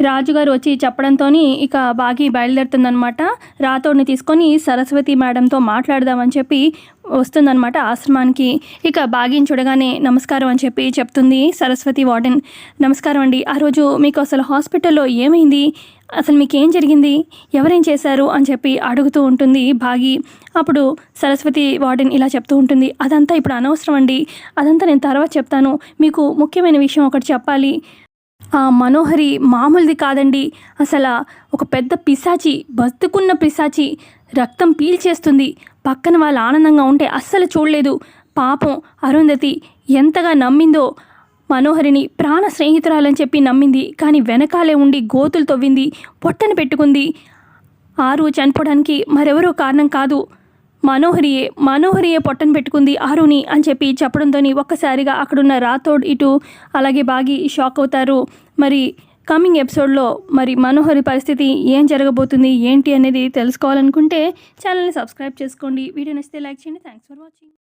రాజుగారు వచ్చి చెప్పడంతో ఇక బాగి బయలుదేరుతుందనమాట రాతోడిని తీసుకొని సరస్వతి మేడంతో మాట్లాడదామని చెప్పి వస్తుందనమాట ఆశ్రమానికి. ఇక బాగిని చూడగానే నమస్కారం అని చెప్పి చెప్తుంది సరస్వతి వార్డెన్. నమస్కారం అండి. ఆ రోజు మీకు అసలు హాస్పిటల్లో ఏమైంది? అసలు మీకు ఏం జరిగింది? ఎవరేం చేశారు? అని చెప్పి అడుగుతూ ఉంటుంది భాగి అప్పుడు సరస్వతి వార్డెన్ ఇలా చెప్తూ ఉంటుంది. అదంతా ఇప్పుడు అనవసరం అండి. అదంతా నేను తర్వాత చెప్తాను. మీకు ముఖ్యమైన విషయం ఒకటి చెప్పాలి. ఆ మనోహరి మామూలుది కాదండి. అసలు ఒక పెద్ద పిశాచి బతుకున్న పిశాచి రక్తం పీల్చేస్తుంది. పక్కన వాళ్ళు ఆనందంగా ఉంటే అస్సలు చూడలేదు. పాపం అరుంధతి ఎంతగా నమ్మిందో మనోహరిని ప్రాణ స్నేహితురాలని చెప్పి నమ్మింది. కానీ వెనకాలే ఉండి గోతులు తవ్వింది పొట్టను పెట్టుకుంది. ఆరు చనిపోవడానికి మరెవరో కారణం కాదు. మనోహరియే మనోహరియే పొట్టను పెట్టుకుంది ఆరుని అని చెప్పి చెప్పడంతో ఒక్కసారిగా అక్కడున్న రాథోడ్ ఇటు అలాగే బాగి షాక్ అవుతారు. మరి కమింగ్ ఎపిసోడ్లో మరి మనోహరి పరిస్థితి ఏం జరగబోతుంది ఏంటి అనేది తెలుసుకోవాలనుకుంటే ఛానల్ని సబ్స్క్రైబ్ చేసుకోండి. వీడియో నచ్చితే లైక్ చేయండి. Thanks for watching